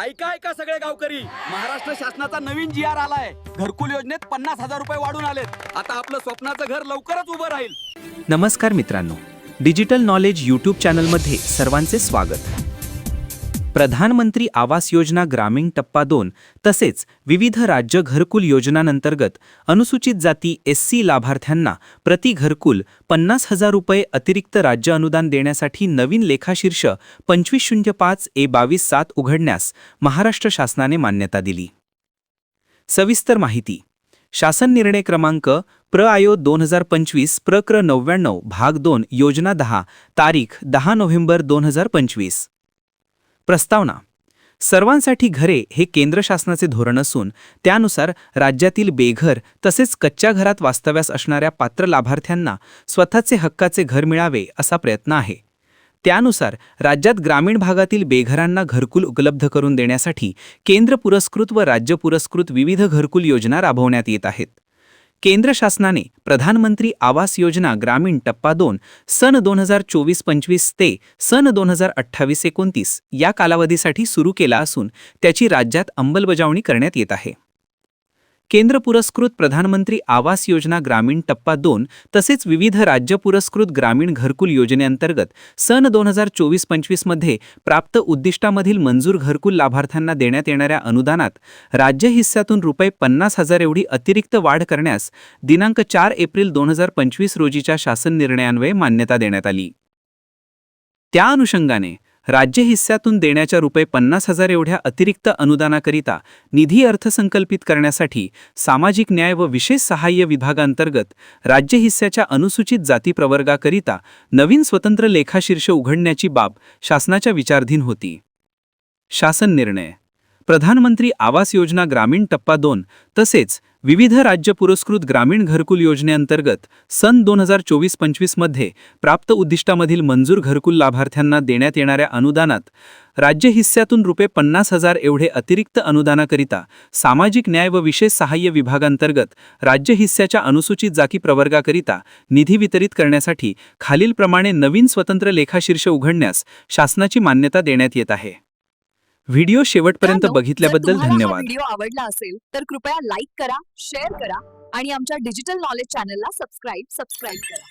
ऐका ऐका सगळे गावकरी. महाराष्ट्र शासनाचा नवीन जी आर आलाय. घरकुल योजनेत पन्नास हजार रुपये वाढून आलेत. आता आपलं स्वप्नाचं घर लवकरच उभं राहील. नमस्कार मित्रांनो. डिजिटल नॉलेज यूट्यूब चॅनलमध्ये सर्वांचे स्वागत. प्रधानमंत्री आवास योजना ग्रामीण टप्पा दोन तसेच विविध राज्य घरकुल योजनांतर्गत अनुसूचित जाती एस सी लाभार्थ्यांना प्रति घरकुल पन्नास हजार रुपये अतिरिक्त राज्य अनुदान देण्यासाठी नवीन लेखाशीर्ष पंचवीस शून्य पाच ए बावीस सात उघडण्यास महाराष्ट्र शासनाने मान्यता दिली. सविस्तर माहिती. शासन निर्णय क्रमांक प्र आयो दोन हजार पंचवीस प्रक्र नव्याण्णव भाग दोन योजना दहा तारीख दहा नोव्हेंबर दोन हजार पंचवीस. प्रस्तावना. सर्वांसाठी घरे हे केंद्र शासनाचे धोरण असून त्यानुसार राज्यातील बेघर तसेच कच्च्या घरात वास्तव्यास असणाऱ्या पात्र लाभार्थ्यांना स्वतःचे हक्काचे घर मिळावे असा प्रयत्न आहे. त्यानुसार राज्यात ग्रामीण भागातील बेघरांना घरकुल उपलब्ध करून देण्यासाठी केंद्र पुरस्कृत व राज्य पुरस्कृत विविध घरकुल योजना राबवण्यात येत आहेत. केंद्र शासनाने प्रधानमंत्री आवास योजना ग्रामीण टप्पा दोन सन दोन हजार चोवीस पंचवीस ते सन दोन हजार अठ्ठावीस एकोणतीस या कालावधीसाठी सुरू केला असून त्याची राज्यात अंमलबजावणी करण्यात येत आहे. केंद्र पुरस्कृत प्रधानमंत्री आवास योजना ग्रामीण टप्पा दोन तसेच विविध राज्य पुरस्कृत ग्रामीण घरकुल योजनेअंतर्गत सन दोन हजार चोवीस पंचवीसमध्ये प्राप्त उद्दिष्टामधील मंजूर घरकुल लाभार्थ्यांना देण्यात येणाऱ्या अनुदानात राज्य हिस्स्यातून रुपये पन्नास हजार एवढी अतिरिक्त वाढ करण्यास दिनांक चार एप्रिल दोन हजार पंचवीस रोजीच्या शासन निर्णयान्वये मान्यता देण्यात आली. त्या अनुषंगाने राज्य हिस्स्यातून देण्याच्या रुपये पन्नास हजार एवढ्या अतिरिक्त अनुदानाकरिता निधी अर्थसंकल्पित करण्यासाठी सामाजिक न्याय व विशेष सहाय्य विभागांतर्गत राज्य हिस्स्याच्या अनुसूचित जाती प्रवर्गाकरिता नवीन स्वतंत्र लेखाशीर्ष उघडण्याची बाब शासनाच्या विचारधीन होती. शासन निर्णय प्रधानमंत्री आवास योजना ग्रामीण टप्पा दोन तसेच विविध राज्य पुरस्कृत ग्रामीण घरकुल योजनेअंतर्गत सन दोन हजार चोवीस पंचवीसमध्ये प्राप्त उद्दिष्टामधील मंजूर घरकुल लाभार्थ्यांना देण्यात येणाऱ्या अनुदानात राज्य हिस्स्यातून रुपये पन्नास हजार एवढे अतिरिक्त अनुदानाकरिता सामाजिक न्याय व विशेष सहाय्य विभागांतर्गत राज्य हिस्स्याच्या अनुसूचित जाती प्रवर्गाकरिता निधी वितरित करण्यासाठी खालीलप्रमाणे नवीन स्वतंत्र लेखाशीर्ष उघडण्यास शासनाची मान्यता देण्यात येत आहे. व्हिडिओ शेवटपर्यंत बघितल्याबद्दल धन्यवाद. व्हिडिओ आवडला असेल तर कृपया लाईक करा शेअर करा आणि आमच्या डिजिटल नॉलेज चॅनलला सबस्क्राईब सबस्क्राईब करा.